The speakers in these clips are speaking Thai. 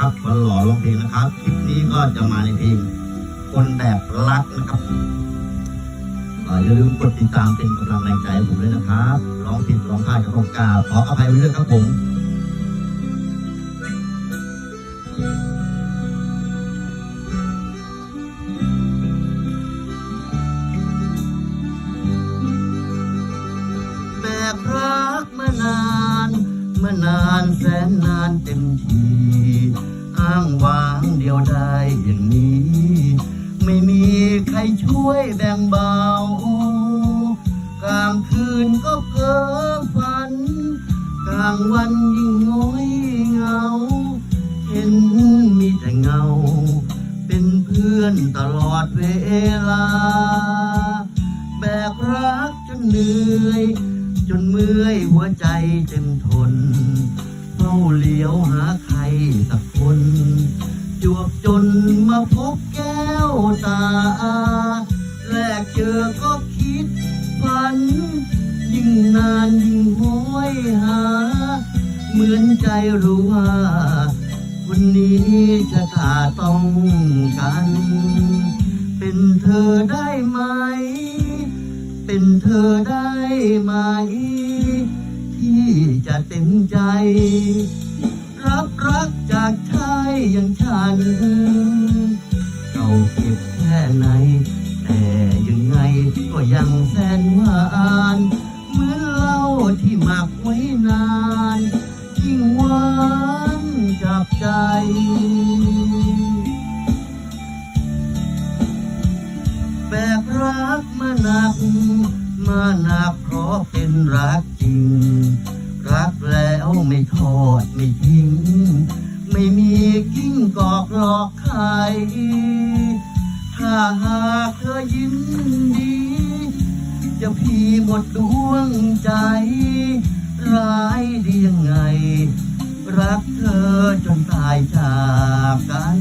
นะครับวันหล่อร้องเพลงนะครับคลิปนี้ก็จะมาในเพลงคนแบบรักนะครับอย่าลืมกดติดตามเป็นกำลังแรงใจผมด้วยนะครับร้องผิดร้องพลาดก็ต้องกาบขออภัยไว้ด้วยครับผมแบกรักมานาน เมื่อนานแสนนานเต็มทีอ้างว้างเดียวได้อย่างนี้ ไม่มีใครช่วยแบ่งเบากลางคืนก็เพ้อฝัน กลางวันยิ่งง้อยเหงา เห็นมีแต่เงา เป็นเพื่อนตลอดเวลา แบกรักจนเหนื่อย จนเมื่อยหัวใจเต็มทนเฝ้าเลี้ยวหาใครสักคน จวบจนมาพบแก้วตา แรกเจอก็คิดฝัน ยิ่งนานยิ่งห้อยหา เหมือนใจรู้ว่า วันนี้จะตาต้องกัน เป็นเธอได้ไหม เป็นเธอได้ไหม ที่จะเต็มใจ รับรักจากชายอย่างฉันเราเก็บแค่ไหน แต่ยังไงก็ยังแสนหวานเหมือนเหล้าที่หมักไว้นานยิ่งหวานจับใจ นักมาหนักเพราะเป็นรักจริง รักแล้วไม่ทอดไม่ทิ้ง ไม่มีกิ้งกอกหลอกใคร ถ้าหากเธอยินดีจะพี่หมดดวงใจ ร้ายดียังไง รักเธอจนตายจากกัน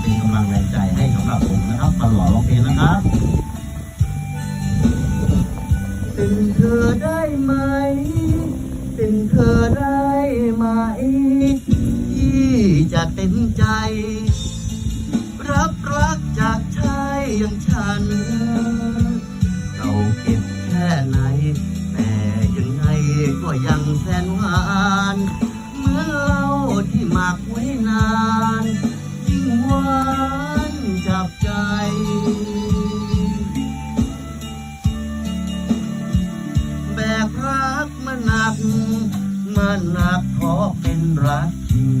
เป็นกำลังแรงใจให้สำหรับผมนะครับตลอดร้องเพลงนะครับเป็นเธอได้ไหม เป็นเธอได้ไหม ที่จะเต็มใจ รับรักจากชายอย่างฉัน เราเก็บแค่ไหน แต่ยังไงก็ยังแสนหวาน มาหนักมาหนักเพราะเป็นรักจริง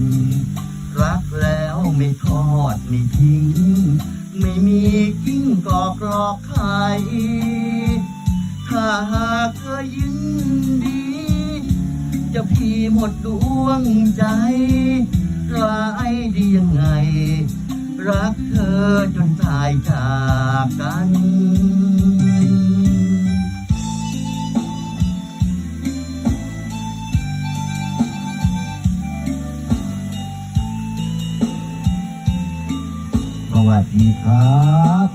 รักแล้วไม่ทอดไม่ทิ้ง ไม่มีกิ้งกอกหลอกใคร ถ้าหากเธอยินดี จะพี่หมดดวงใจร้ายดียังไง รักเธอจนตายจากกัน วัสดีครับ